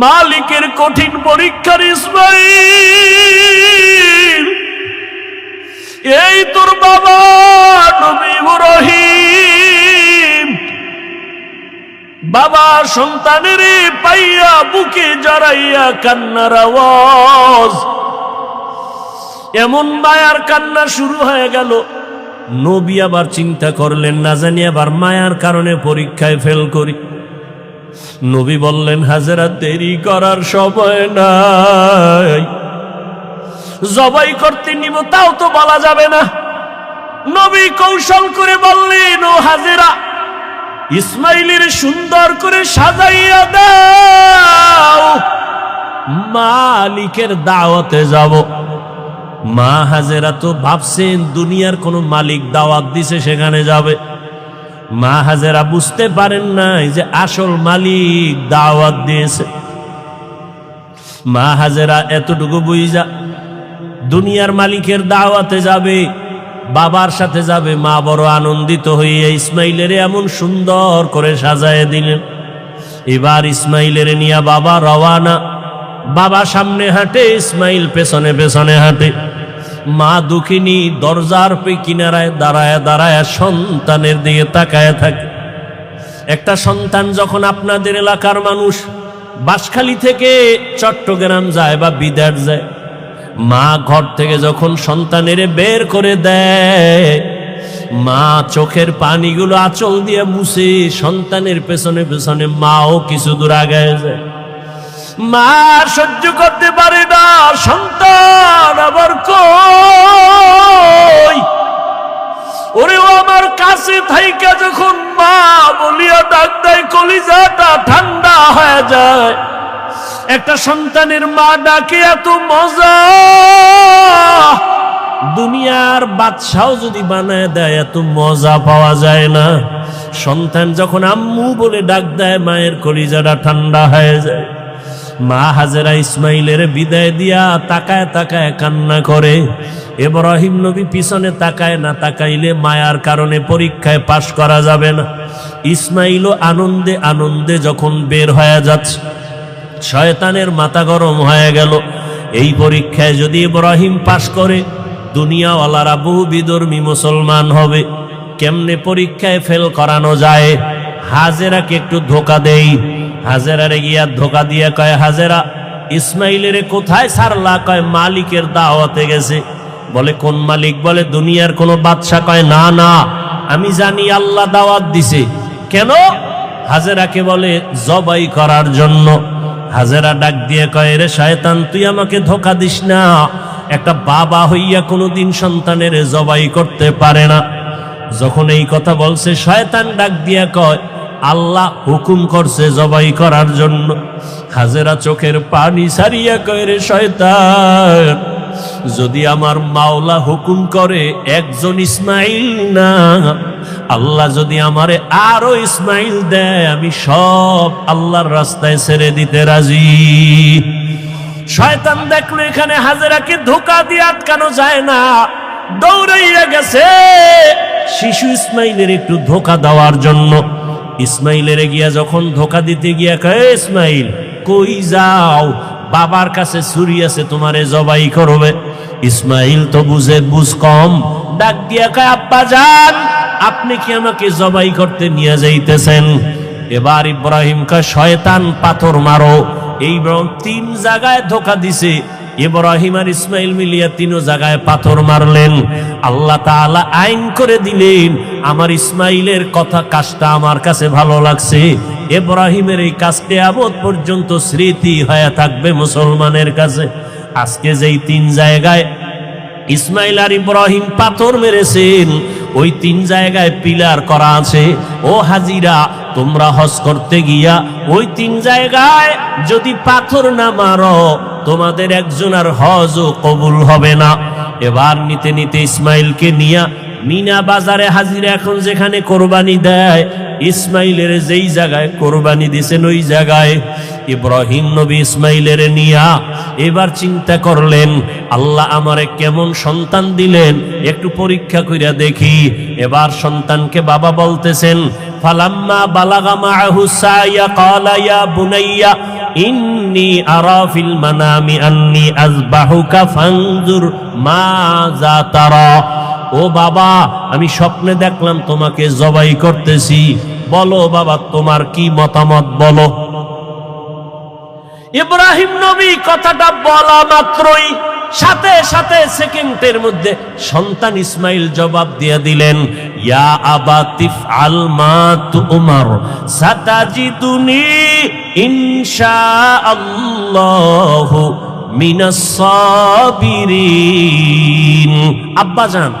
মালিকের কঠিন পরীক্ষার ইসমাইল। এই তোর বাবা ইব্রাহিম বাবা সন্তানের পাইয়া বুকে জড়াইয়া কান্নার আওয়াজ। এমন মায়ার কান্না শুরু হয়ে গেল। নবী আবার চিন্তা করলেন, না জানি আবার মায়ার কারণে পরীক্ষায় ফেল করি। নবী বললেন, হাজারা, দেরি করার সময় নাই। জবাই করতে নিব, তাও তো বলা যাবে না। নবী কৌশল করে বললেন, ও হাজেরা, ইসমাইলের সুন্দর করে সাজাইয়া দাও। মালিকের দাওয়াতে যাব। মা হাজেরা তো ভাবছেন, দুনিয়ার কোনো মালিক দাওয়াত দিছে, সেখানে যাবে। মা হাজেরা বুঝতে পারেন নাই যে আসল মালিক দাওয়াত দিয়েছে। মা হাজেরা এতটুকু বুঝা, দুনিয়ার মালিকের দাওয়াতে যাবে, বাবার সাথে যাবে, মা বড় আনন্দিত হইয়া ইসমাইলের এমন সুন্দর করে সাজায় দিলেন। এবার ইসমাইলের নিয়া বাবা রওয়ানা, বাবা সামনে হাঁটে, ইসমাইল পেছনে পেছনে হাঁটে। মা দুঃখিনী দরজার পে কিনারায় দাঁড়ায় দাঁড়ায় সন্তানের দিকে তাকায় থাকে। একটা সন্তান যখন আপনাদের এলাকার মানুষ বাঁশখালী থেকে চট্টগ্রাম যায় বা বিদার যায়, মা ঘর থেকে যখন সন্তানের বের করে দেয়, মা চোখের পানিগুলো আঁচল দিয়ে মুছে সন্তানের পেছনে পেছনে মাও কিছু দূর আগায় যায়। মা সহ্য করতে পারে না, সন্তান আবার কই? ওরে ও আমার কাছে থাইকা যখন মা বলিয়া ডাক দেয়, কলিজাটা ঠান্ডা হয়ে যায়। একটা সন্তানের মা ডাকে, এত মজা। দুনিয়ার বাদশাও যদি বানায় দেয়, এত মজা পাওয়া যায় না। সন্তান যখন আম্মু বলে ডাক দেয়, মায়ের কলিজাটা ঠান্ডা হয়ে যায়। মা হাজেরা ইসমাইলের বিদায় দিয়া তাকায় তাকায় কান্না করে। এব্রাহিম নবী পিছনে তাকায় না তাকাইলে মায়ার কারণে পরীক্ষায় পাশ করা যাবে না। ইসমাইলও আনন্দে আনন্দে যখন বের হয়ে যাচ্ছে, শয়তানের মাথা গরম হয়ে গেল। এই পরীক্ষায় যদি ইব্রাহিম পাশ করে, দুনিয়াওয়ালারা বহু বিধর্মী মুসলমান হবে। কেমনে পরীক্ষায় ফেল করানো যায়? হাজেরাকে একটু ধোকা দেই। হাজেরারে গিয়া ধোকা দিয়ে কয়, হাজেরা, ইসমাইলের কোথায় সারলা? কয়, মালিকের দাওয়াতে গেছে। বলে, কোন মালিক? বলে, দুনিয়ার কোনো বাদশা কয়, না না, আমি জানি আল্লাহ দাওয়াত দিছে। কেন? হাজেরাকে বলে, জবাই করার জন্য। হাজেরা ডাক দিয়ে কয় রে শয়তান, তুই আমাকে ধোকা দিস না। একটা বাবা হইয়া কোনোদিন সন্তানের জবাই করতে পারে না। যখন এই কথা বলছে, শয়তান ডাক দিয়া কয় আল্লাহ হুকুম করছে জবাই করার জন্য। হাজেরা চোখের পানি সারিয়া কয় শয়তান, যদি আমার মাওলা হুকুম করে একজন ইসমাইল না, আল্লাহ যদি আমারে আরও ইসমাইল দেয়, আমি সব আল্লাহর রাস্তায় ছেড়ে দিতে রাজি। শয়তান দেখল এখানে হাজেরাকে ধোকা দিয়ে আটকানো যায় না। দৌড়াইয়া গেছে। শিশু ইসমাইলের একটু ধোকা দেওয়ার জন্য ইসমাইলের গিয়া যখন ধোকা দিতে গিয়া কয়ে ইসমাইল, কই যাও? বাবার কাছে ছুরি আছে, তোমারে জবাই করবে। ইসমাইল তো বুঝে, বুঝ কম। ডাক দিয়া কয়, আব্বা যান, আপনি কি আমাকে জবাই করতে নিয়ে যাইতেছেন? এবার ইব্রাহিম কয়, শয়তান পাথর মারো। এই তিন জায়গায় ধোকা দিছে। ইব্রাহিম আর ইসমাইল মিলিয়া তিনও জায়গায় পাথর মারলেন। আল্লাহ তাআলা আইন করে দিলেন, আমার ইসমাইলের কথা কাজটা আমার কাছে ভালো লাগছে। ইব্রাহিমের এই কাজটি আবদ পর্যন্ত স্মৃতি হয়ে থাকবে মুসলমানের কাছে। আজকে যেই তিন জায়গায় ইসমাইল আর ইব্রাহিম পাথর মেরেছেন, ওই তিন জায়গায় পিলার করা আছে। ও হাজিরা তোমরা হজ করতে গিয়া ওই তিন জায়গায় যদি পাথর না মারো, তোমাদের একজন আর হজ ও কবুল হবে না। এবার নিতে নিতে ইসমাইলকে নিয়া মিনা বাজারে হাজিরা এখন যেখানে কোরবানি দেয়, ইসমাইলের যেই জায়গায় কোরবানি দিছেন ওই জায়গায়। ইব্রাহিম নবী ইসমাইলের নিয়া এবার চিন্তা করলেন, আল্লাহ আমারে কেমন সন্তান দিলেন, একটু পরীক্ষা কইরা দেখি। এবার সন্তানকে বাবা বলতেছেন, ফালাম্মা বালাগা মাআহু সাইয়া ক্বালা ইয়া বুনাইয়া, ইন্নি আরা ফিল মানামি আন্নি আযবাহুকা ফানজুর মাযা তারা। ও বাবা, আমি স্বপ্নে দেখলাম তোমাকে জবাই করতেছি। বলো বাবা, তোমার কি মতামত বলো? ইব্রাহিম নবী কথাটা বলা মাত্রই সাথে সাথে সেকেন্ডের মধ্যে সন্তান ইসমাইল জবাব দিয়ে দিলেন, ইয়া আবা তিফ আল মা তুমার, সাতাজিদুনি ইনশা আল্লাহ মিনাস সাবিরিন। আব্বা জান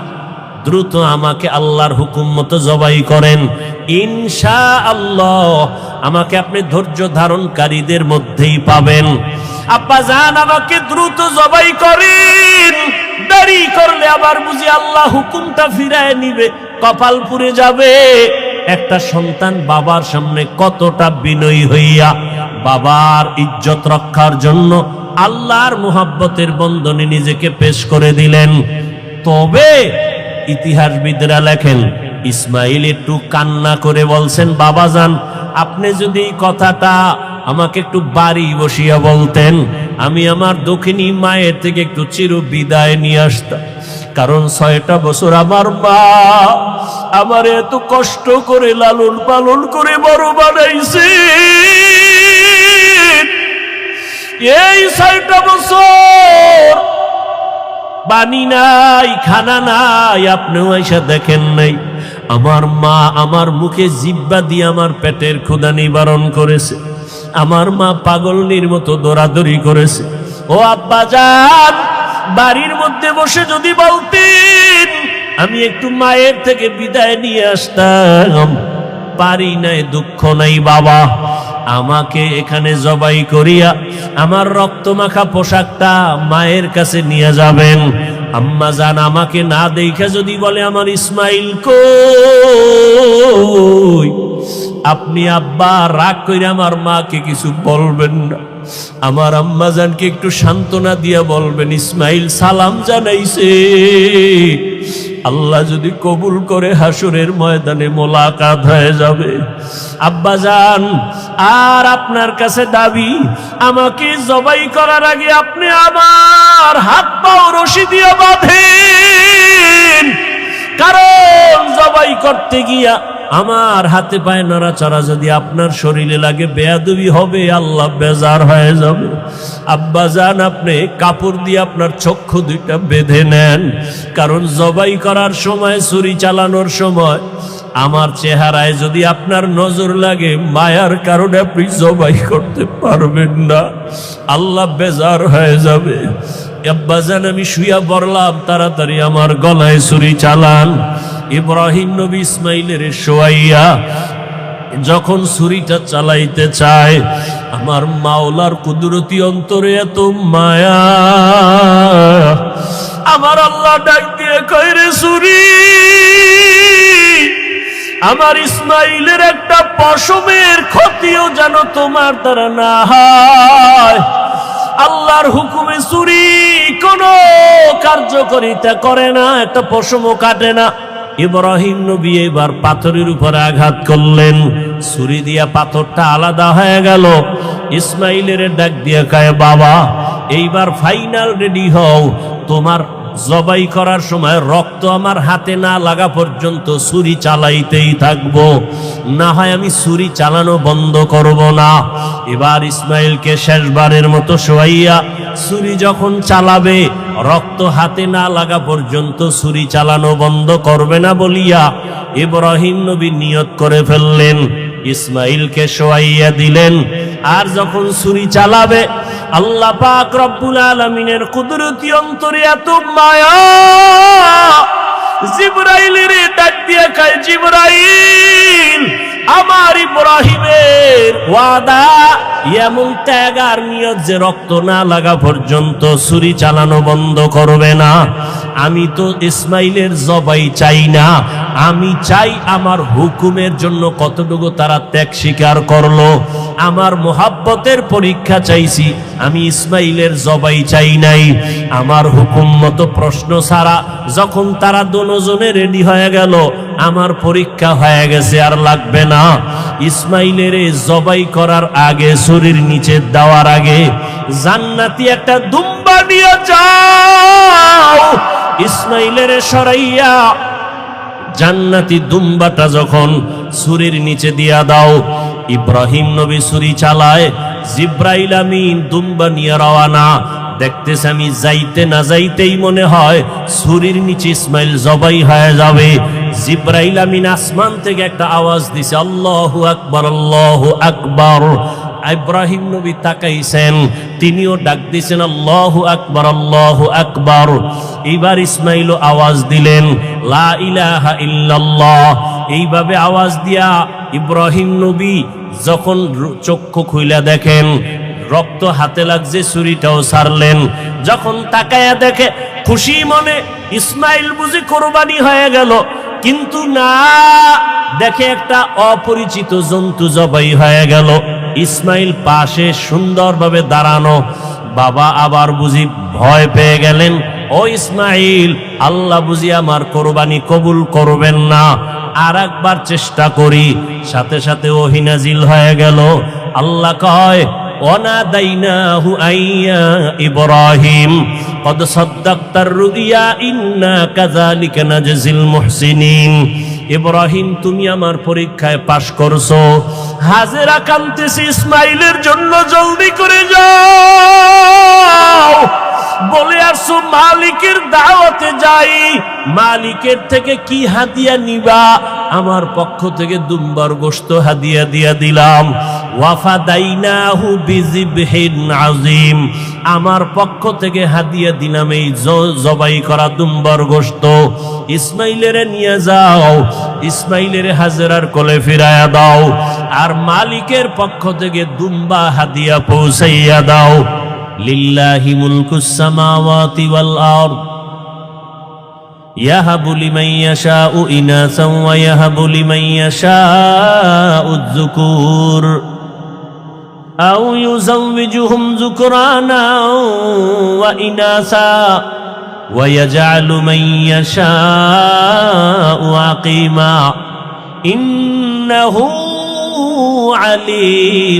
দ্রুত আমাকে আল্লাহর হুকুম মতো জবাই করেন। ইনশা আল্লাহ আমাকে আপনি ধৈর্য ধারণকারীদের মধ্যেই পাবেন। আব্বা যান, আমাকে দ্রুত জবাই করেন। দেরি করলে আবার বুঝি আল্লাহ হুকুমটা ফিরায় নিবে, কপাল পুড়ে যাবে। একটা সন্তান বাবার সামনে কতটা বিনয়ী হইয়া বাবার ইজ্জত রক্ষার জন্য আল্লাহর মুহাব্বতের বন্ধনে নিজেকে পেশ করে দিলেন। তবে ইতিহাসবিদরা লেখেন, ইসমাইল একটু কান্না করে বলছেন বাবাজান আপনি যদি কথাটা আমাকে একটু বাড়ি বসিয়া বলতেন, আমি আমার দক্ষিণী মায়ের থেকে একটু চির বিদায় নিয়ে আসতাম। কারণ ছয়টা বছর আমার মা আমার এত কষ্ট করে লালন পালন করে বড় বানাইছে। এই ছয়টা বছর পানি নাই, খানা নাই, আপনিও এসে দেখেন নাই। আমার মা আমার মুখে জিব্বা দিয়ে আমার পেটের ক্ষুদা নিবারণ করেছে। আমার মা পাগলনির মতো দৌড়াদৌড়ি করেছে। ও আব্বা যান, বাড়ির মধ্যে বসে যদি বলতেন, আমি একটু মায়ের থেকে বিদায় নিয়ে আসতাম। পারি নাই, দুঃখ নাই, বাবা। আমাকে এখানে জবাই করিয়া আমার রক্তমাখা পোশাকটা মায়ের কাছে নিয়ে যাবেন। আম্মা জান আমাকে না দেখে যদি বলে আমার ইসমাইল কই? আপনি আব্বা, রাগ করে আমার মাকে কিছু বলবেন না। আমার আম্মা জানকে একটু সান্ত্বনা দিয়া বলবেন, ইসমাইল সালাম জানাইছে। আল্লাহ যদি কবুল করে হাসুরের ময়দানে মোলাকাত হয়ে যাবে। আব্বা যান আর আপনার কাছে দাবি, আমাকে জবাই করার আগে আপনি আমার হাত পাও রশি দিয়ে বাঁধেন। কারণ জবাই করতে গিয়া আমার হাতে পায়ে নড়াচড়া যদি আপনার শরীরে লাগে, বেয়াদবি হবে, আল্লাহ বেজার হয়ে যাবে। আব্বা যান আপনি কাপড় দিয়ে আপনার চক্ষু দুইটা বেঁধে নেন, কারণ জবাই করার সময়, ছুরি চালানোর সময় আমার চেহারায় যদি আপনার নজর লাগে, মায়ার কারণে আপনি জবাই করতে পারবেন না। আল্লাহ বেজার হয়ে যাবে। আব্বাজান আমি শুয়া পড়লাম, তাড়াতাড়ি আমার গলায় ছুরি চালান। ইব্রাহিম নবী ইসমাইলের শোয়াইয়া যখন ছুরিটা চালাইতে চায়, আমার মাওলার কুদরতি অন্তরে এত মায়া, আমার আল্লাহ ডাক দিয়ে কইরে ছুরি, আমার ইসমাইলের একটা পশমের ক্ষতিও যেন তোমার দ্বারা না হয়। আল্লাহর হুকুমে চুরি কোন কার্যকরিতা করে না, একটা পশমও কাটে না। ইব্রাহিম নবী এবার পাথরের উপরে আঘাত করলেন। ছুরি দিয়া পাথরটা আলাদা হয়ে গেল। ইসমাইলের ডাক দিয়ে কায়, বাবা, এইবার ফাইনাল রেডি হও। তোমার জবাই করার সময় রক্ত আমার হাতে না লাগা পর্যন্ত ছুরি চালাইতেই থাকব। না হয় আমি ছুরি চালানো বন্ধ করব না। এবার ইসমাইলকে শেষবারের মতো শোয়াইয়া ছুরি যখন চালাবে রক্ত হাতে না লাগা পর্যন্ত ছুরি চালানো বন্ধ করবে না বলিয়া ইব্রাহিম নবী নিয়ত করে ফেললেন। ইসমাইলকে শোয়াইয়া দিলেন। আর যখন ছুরি চালাবে, আল্লাহ পাক রব্বুল আলমিনের কুদরতি অন্তরে এত মায়া। জিব্রাইলের ডাক দিয়ে খায় জিব্রাইল, আমার ইব্রাহিমের ওয়াদা এমন ত্যাগ আর নিয়ত যে রক্ত না লাগা পর্যন্ত ছুরি চালানো বন্ধ করবে না। আমি তো ইসমাইলের জবাই চাই না। আমি চাই আমার হুকুমের জন্য কতটুকু তারা ত্যাগ স্বীকার করল। আমার মোহাব্বতের পরীক্ষা চাইছি, আমি ইসমাইলের জবাই চাই নাই। আমার হুকুম মতো প্রশ্ন ছাড়া যখন তারা দুজনে রেডি হয়ে গেল, আমার পরীক্ষা হয়ে গেছে আর লাগবে না। ইসমাইলের জবাই করার আগে শরীর নিচে দেওয়ার আগে, জান্নাতি একটা দুম্বা নিয়ে যাও। ইসমাইলের সরাইয়া জান্নাতি দুম্বাটা যখন সুরির নিচে দিয়া দাও, ইব্রাহিম নবী সুরি চালায়, জিব্রাইল আমিন দুম্বা নিয়ে রওয়ানা দেখতেছে আমি যাইতে না যাইতেই মনে হয় সুরির নিচে ইসমাইল জবাই হয়ে যাবে। জিব্রাইল আমিন আসমান থেকে একটা আওয়াজ দিছে, আল্লাহু আকবার আল্লাহু আকবার। ইব্রাহিম নবী তাকাইছেন, তিনিও ডাক দিছেন, আল্লাহু আকবার আল্লাহু আকবার। এইবার ইসমাইল আওয়াজ দিলেন, লা ইলাহা ইল্লাল্লাহ। এইভাবে আওয়াজ দিয়া ইব্রাহিম নবী যখন চক্ষু খুইলা দেখেন, রক্ত হাতে লাগছে, ছুরিটাও সারলেন। যখন তাকায়া দেখে, খুশি মনে ইসমাইল বুঝি কোরবানি হয়ে গেল। কিন্তু না, দেখে একটা অপরিচিত জন্তু জবাই হয়ে গেল। ইসমাইল পাশে সুন্দরভাবে দাঁড়ানো বাবা আবার বুঝি ভয় পেয়ে গেলেন ও ইসমাইল আল্লাহ বুঝি আমার কোরবানি কবুল করবেন না আর একবার চেষ্টা করি সাথে সাথে ওহিনাজিল হয়ে গেল আল্লাহ কয় وناديناه أي يا إبراهيم قد صدقت الرؤيا إنا كذلك نجزي المحسنين ইব্রাহিম, তুমি আমার পরীক্ষায় পাশ করছ। হাজেরা কান্তেছি ইসমাইলের জন্য জলদি করে যাও। বলে, আসো, মালিকের দাওয়াতে যাই। মালিকের থেকে কি হাদিয়া নিবা? আমার পক্ষ থেকে দুম্বার গোস্ত হাদিয়া দিয়া দিলাম। ওয়াফাদাইনাহু বিজিবহিন আজিম আমার পক্ষ থেকে হাদিয়া দিলাম এই জ- জবাই করা দুম্বার গোস্ত ইসমাইলের নিয়ে যাও ইসমাইলের হাজরার কোলে ফিরায়া দাও আর মালিকের পক্ষ থেকে দুম্বা হাদিয়া পৌঁছাইয়া দাও লিল্লাহি মুলকুস সামাওয়াতি ওয়াল আরদ يهب لمن يشاء إناثا ويهب لمن يشاء الذكور أو يزوجهم ذكرانا وإناثا ويجعل من يشاء عقيما إنه عليم.